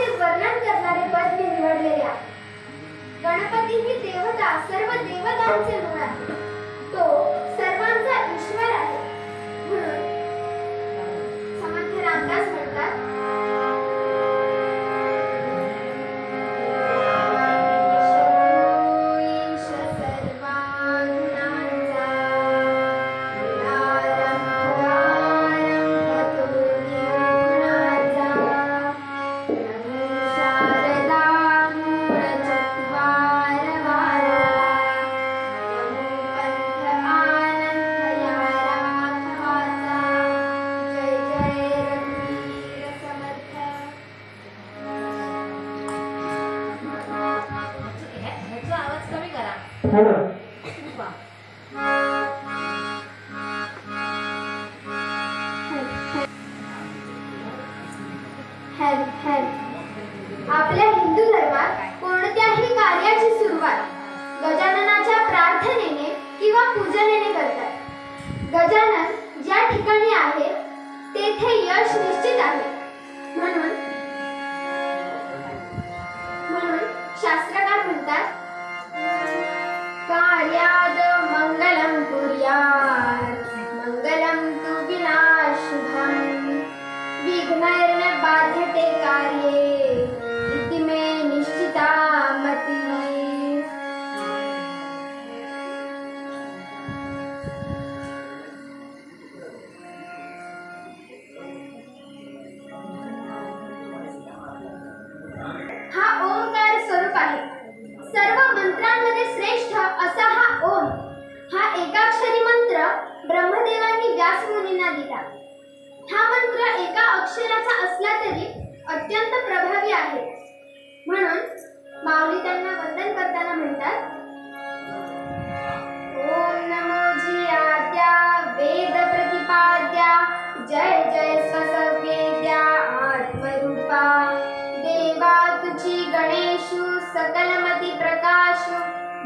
देवाचे वर्णन करणारे पद मी निवडलेले आहे. गणपती ही देवता सर्व देवतांचे मूळ आहे तो थोडं आपल्या हिंदू धर्मात कोणत्याही कार्याची सुरुवात गजाननाच्या प्रार्थनेने किंवा पूजनेने करतात. गजानन ज्या ठिकाणी आहे तेथे यश निश्चित आहे. म्हणून आश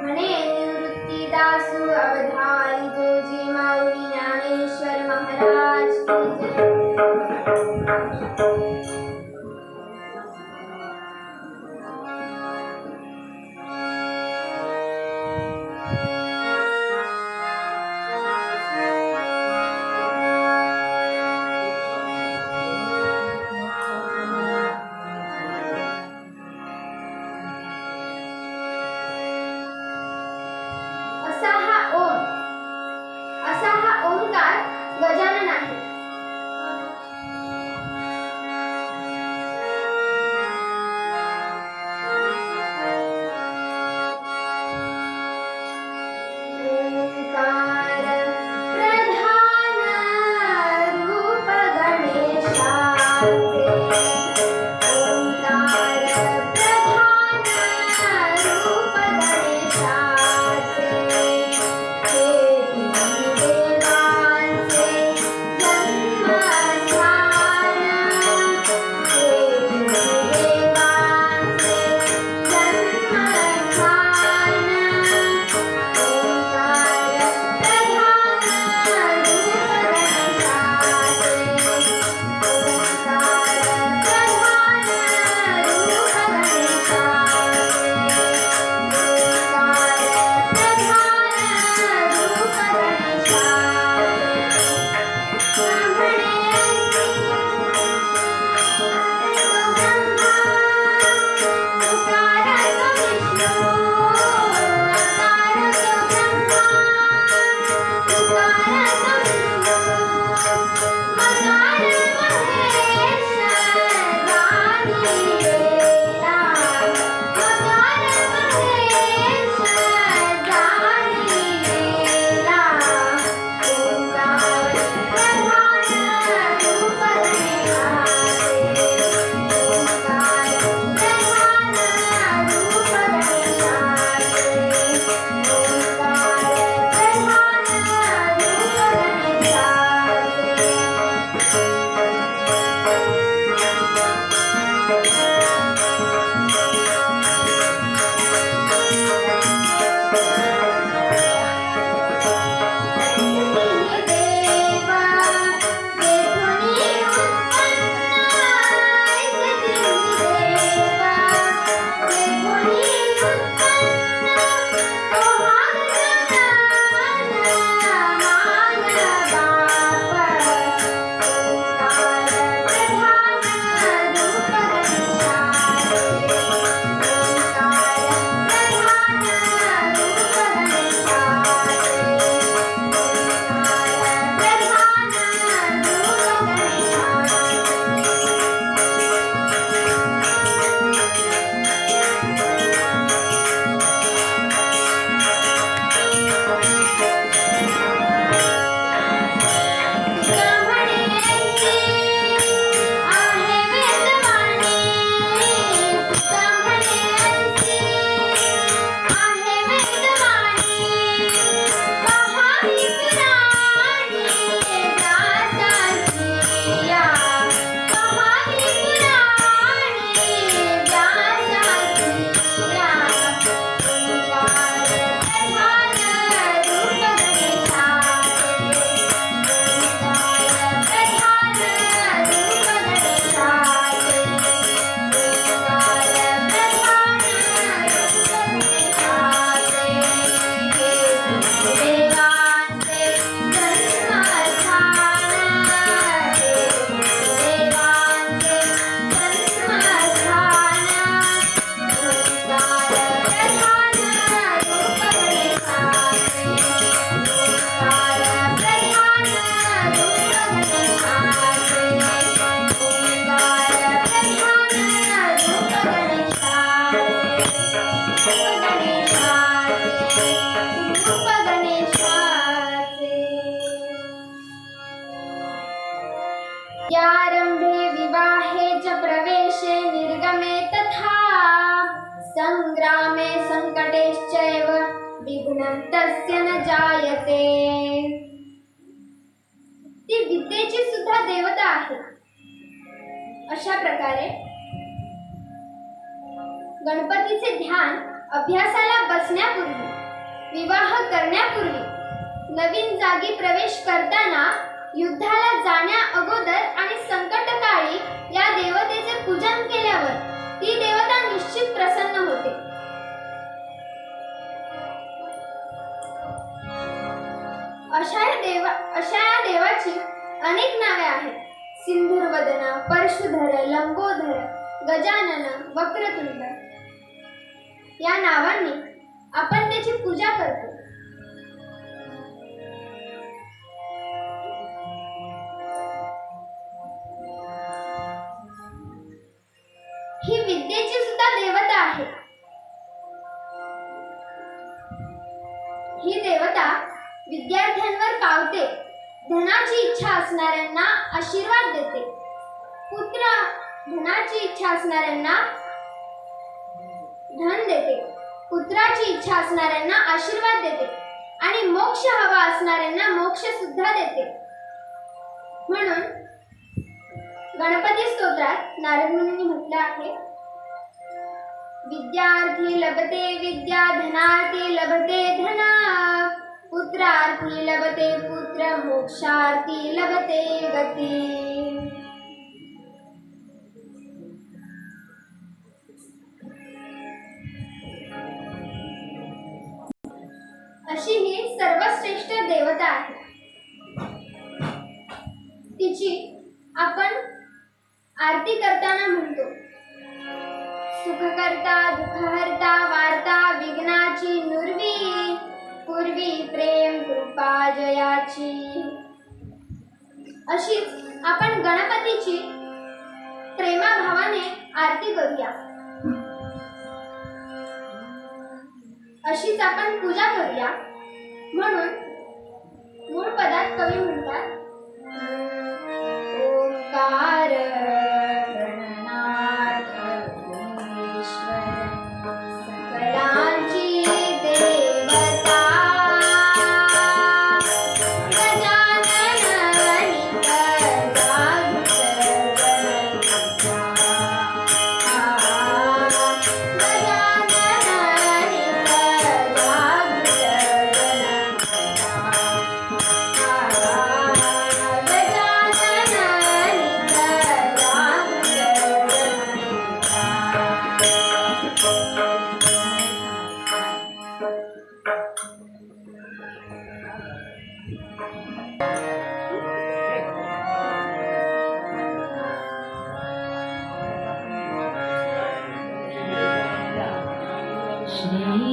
म्हणे निवृत्तीदासू अवधारी जोजी माऊली ज्ञानेश्वर महाराज यारम्भे विवाहे च प्रवेशे निर्गमे तथा सङ्ग्रामे सङ्कटेश्चैव विघ्नं तस्य न जायते। ती विद्येची सुद्धा देवता आहे. अशा प्रकारे गणपतीचे ध्यान अभ्यासाला बसण्यापूर्वी विवाह करण्यापूर्वी नवीन जागी प्रवेश करताना युद्धाला जाण्या अगोदर आणि संकटकाळी या देवतेचे पूजन केल्यावर ती देवता निश्चित प्रसन्न होते. अशा देवा अशा या देवाची अनेक नावे आहेत. सिंधुर्वदन परशुधर लंबोधर गजानन वक्रतुंड. या नावांनी आपण त्याची पूजा करतो. विद्येची सुद्धा देवता आहे. ही देवता विद्यार्थ्यांवर पावते. धनाची इच्छा असणाऱ्यांना आशीर्वाद देते. पुत्र धनाची इच्छा असणाऱ्यांना धन देते. पुत्राची इच्छा असणाऱ्यांना आशीर्वाद देते. आणि मोक्ष हवा असणाऱ्यांना मोक्ष सुद्धा देते. म्हणून गणपती स्तोत्रात नारद मुनी म्हटलं आहे विद्यार्थी लभते विद्या धनार्थी लभते धना. पुत्रार्थी लभते पुत्र मोक्षार्थी लभते गती. अशी ही सर्वश्रेष्ठ देवता आहे. तिची आपण आरती करताना म्हणतो. सुखकर्ता दुःखहर्ता वार्ता विघ्नाची नुरवी. पूर्वी प्रेम कृपा जयाची. अशीच आपण गणपतीची प्रेमाभावाने आरती करूया. अशीच आपण पूजा करूया. म्हणून मूळ पदात कवी म्हणतात Shreya.